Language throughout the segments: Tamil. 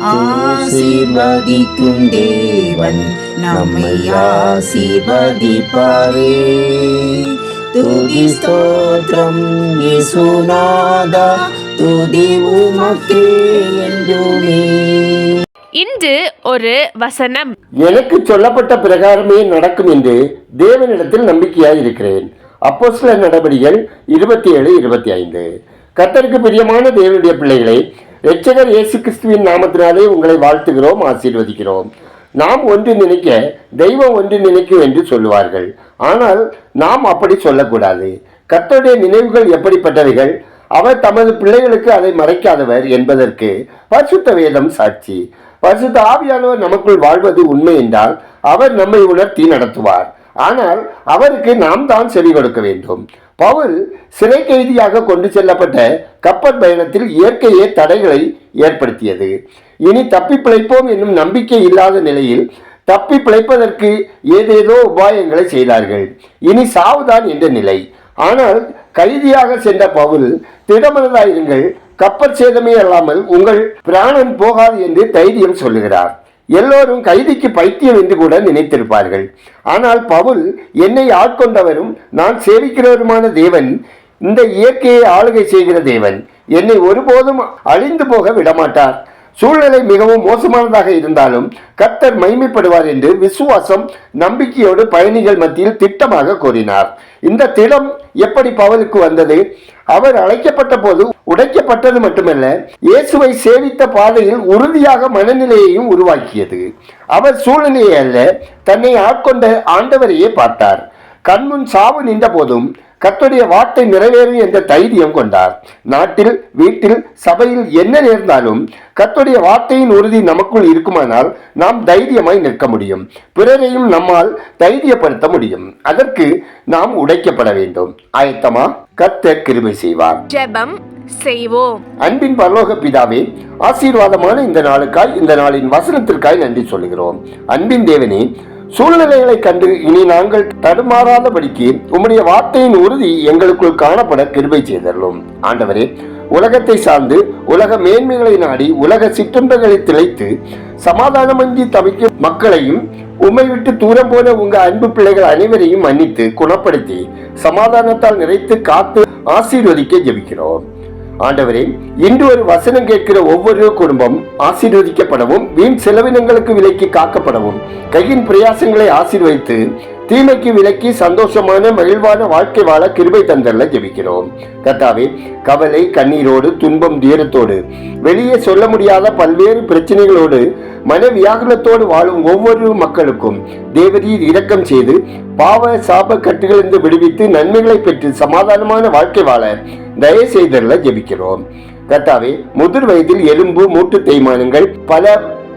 ஆசீர்வதிக்கும் தேவன் நம்மை ஆசீர்வதிப்பாரே. துதி ஸ்தோத்திரம் இயேசுநாதா துதி உமக்கே என்றுமே. இன்று ஒரு வசனம். எனக்கு சொல்லப்பட்ட பிரகாரமே நடக்கும் என்று தேவனிடத்தில் நம்பிக்கையாய் இருக்கிறேன். அப்போஸ்தல நடபடிகள் இருபத்தி ஏழு இருபத்தி ஐந்து. கத்தருக்கு பிரியமான தேவனுடைய பிள்ளைகளை இரட்சகர் இயேசு கிறிஸ்துவின் நாமத்தினாலே உங்களை வாழ்த்துகிறோம் ஆசீர்வதிக்கிறோம். நாம் ஒன்று நினைக்க தெய்வம் ஒன்று நினைக்கும் என்று சொல்லுவார்கள். ஆனால் நாம் அப்படி சொல்லக்கூடாது. கத்தருடைய நினைவுகள் எப்படிப்பட்டவைகள்? அவர் தமது பிள்ளைகளுக்கு அதை மறைக்காதவர் என்பதற்கு பரிசுத்த வேதம் சாட்சி. பரிசுத்த ஆவியானவர் நமக்குள் வாழ்வது உண்மை என்றால் அவர் நம்மை உணர்த்தி நடத்துவார். ஆனால் அவருக்கு நாம் தான் செவி கொடுக்க வேண்டும். பவுல் சிறை கைதியாக கொண்டு செல்லப்பட்ட கப்பல் பயணத்தில் இயற்கையே தடைகளை ஏற்படுத்தியது. இனி தப்பி பிழைப்போம் என்னும் நம்பிக்கை இல்லாத நிலையில் தப்பி பிழைப்பதற்கு ஏதேதோ உபாயங்களை செய்தார்கள். இனி சாவுதான் என்ற நிலை. ஆனால் கைதியாக சென்ற பவுல் திடமனதாயிருங்கள் கப்பற் சேதமே அல்லாமல் உங்கள் பிராணன் போகாது என்று தைரியம் சொல்லுகிறார். எல்லோரும் கைதிக்கு பைத்தியம் என்று கூட நினைத்திருப்பார்கள். ஆனால் பவுல் என்னை ஆட்கொண்டவரும் நான் சேவிக்கிறவருமான தேவன் இந்த இயற்கையை ஆளுகை செய்கிற தேவன் என்னை ஒருபோதும் அழிந்து போக விடமாட்டார். சூழ்நிலை மிகவும் மோசமானதாக இருந்தாலும் கர்த்தர் மைமைப்படுவார் என்று விசுவாசம் நம்பிக்கையோடு பயணிகள் மத்தியில் திட்டமாக கூறினார். இந்த திடம் எப்படி பவுலுக்கு வந்தது? அவர் அழைக்கப்பட்ட போது உடைக்கப்பட்டது மட்டுமல்ல இயேசுவை சேவித்த பாதையில் உறுதியாக மனநிலையையும் உருவாக்கியது. அவர் சூழ்நிலையை அல்ல தன்னை ஆட்கொண்ட ஆண்டவரையே பார்த்தார். கண்முன் சாவு நின்ற போதும் கத்துடைய வார்த்தை நிறைவேறும் என்ற தைரியம் கொண்டார். நாட்டில் வீட்டில் சபையில் என்ன நேர்ந்தாலும் கத்துடைய வார்த்தையின் உறுதி நமக்குள் இருக்குமானால் நாம் தைரியமாய் நிற்க முடியும். பிறரையும் நம்மால் தைரியப்படுத்த முடியும். அதற்கு நாம் உடைக்கப்பட வேண்டும். ஆயத்தமா கத்த கிருபை செய்வார். ஜெபம் செய்வோம். அன்பின் பரலோக பிதாவே ஆசீர்வாதமான இந்த நாளுக்காய் இந்த நாளின் வசனத்திற்காய் நன்றி சொல்கிறோம் அன்பின் தேவனே சூழ்நிலைகளை கண்டு இனி நாங்கள் தடுமாறாதபடிக்கு உம்முடைய வார்த்தையின் உறுதி எங்களுக்குள் காணப்பட கிருபை செய்தருளும். ஆண்டவரே உலகத்தை சார்ந்து உலக மேன்மைகளை நாடி உலக சிற்றம்பங்களை திளைத்து சமாதானமன்றி தவிக்கும் மக்களையும் உம்மை விட்டு தூரம் போன உங்க அன்பு பிள்ளைகள் அனைவரையும் மன்னித்து குணப்படுத்தி சமாதானத்தால் நிறைத்து காத்து ஆசீர்வதிக்க ஜெபிக்கிறோம். ஆண்டவரே இன்று ஒரு வசனம் கேட்கிற ஒவ்வொரு குடும்பம் ஆசீர்வதிக்கப்படவும் வீண் செலவினங்களுக்கு விலக்கி காக்கப்படவும். கையின் பிரயாசங்களை ஆசீர்வதித்து தீமைக்கு விலக்கி சந்தோஷமான மகிழ்வான வாழ்க்கை வாழ கிருபை தந்தல்ல ஜெபிக்கிறோம். கத்தாவே கவலை கண்ணீரோடு துன்பம் தீரத்தோடு வெளியே சொல்ல முடியாத பல்வேறு பிரச்சனைகளோடு மனவியாகுலத்தோடு வாழும் ஒவ்வொரு மக்களுக்கும் தேவரீர் இரக்கம் செய்து பாவ சாப கட்டுகளிலிருந்து விடுவித்து நன்மைகளை பெற்று சமாதானமான வாழ்க்கை வாழ தயவு செய்தல ஜெபிக்கிறோம். கர்த்தாவே முதிர் வயதில் எலும்பு மூட்டு தேய்மானங்கள் பல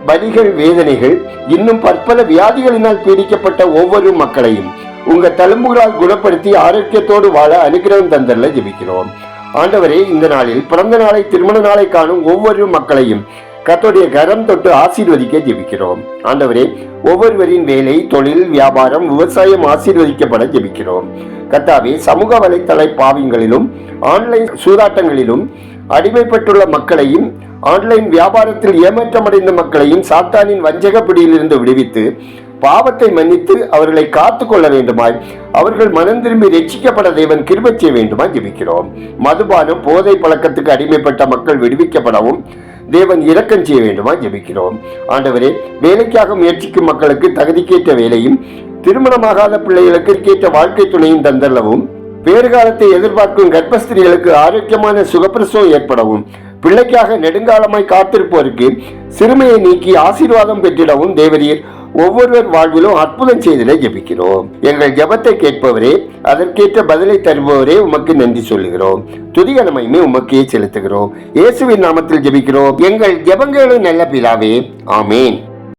வலிகள் வேதனைகள் இன்னும் பற்பல வியாதிகளினால் பீடிக்கப்பட்ட ஒவ்வொரு மக்களையும் உங்க தழும்புகளால் குணப்படுத்தி ஆரோக்கியத்தோடு வாழ அனுகிரகம் தந்தரில் ஜெபிக்கிறோம். ஆண்டவரே இந்த நாளில் பிறந்த நாளை திருமண நாளை காணும் ஒவ்வொரு மக்களையும் கத்தோடைய கரம் தொட்டு ஆசீர்வதிக்க ஜெபிக்கிறோம். ஆண்டவரே ஒவ்வொருவரின் வேலை தொழில் வியாபாரம் விவசாயம் ஆசீர்வதிக்கப்பட ஜெபிக்கிறோம். கத்தாவே சமூக வலைத்தள பாவியங்களிலும் ஆன்லைன் சூதாட்டங்களிலும் அடிமைப்பட்டுள்ள மக்களையும் ஆன்லைன் வியாபாரத்தில் ஏமாற்றமடைந்த மக்களையும் சாத்தானின் வஞ்சக பிடியிலிருந்து விடுவித்து பாவத்தை மன்னித்து அவர்களை காத்து கொள்ள வேண்டுமாய் அவர்கள் மனம் திரும்பி ரட்சிக்கப்பட தேவன் கிருபை செய்ய வேண்டுமாய் ஜெபிக்கிறோம். மதுபானம் போதை பழக்கத்துக்கு அடிமைப்பட்ட மக்கள் விடுவிக்கப்படவும் தேவன் இரக்கம் செய்ய வேண்டுமா ஜெபிக்கிறோம். ஆண்டவரே வேலைக்காக முயற்சிக்கும் மக்களுக்கு தகுதிக்கேற்ற வேலையும் திருமணமாகாத பிள்ளைகளுக்கு கேட்ட வாழ்க்கை துணையும் தந்தள்ளவும் பேறுகாலத்தை எதிர்பார்க்கும் கர்ப்பஸ்திரிகளுக்கு ஆரோக்கியமான சுகப்பிரசவம் ஏற்படவும் பிள்ளைக்காக நெடுங்காலமாய் காத்திருப்போருக்கு சிறுமையை நீக்கி ஆசீர்வாதம் பெற்றிடவும் தேவரீர் ஒவ்வொருவர் வாழ்விலும் அற்புதம் செய்தலை ஜபிக்கிறோம். எங்கள் ஜபத்தை கேட்பவரே அதற்கேற்ற பதிலை தருபவரே உமக்கு நன்றி சொல்லுகிறோம். துதிகனமையுமே உமக்கே செலுத்துகிறோம். இயேசுவின் நாமத்தில் ஜெபிக்கிறோம். எங்கள் ஜெபங்களும் நல்ல பிலாவே ஆமேன்.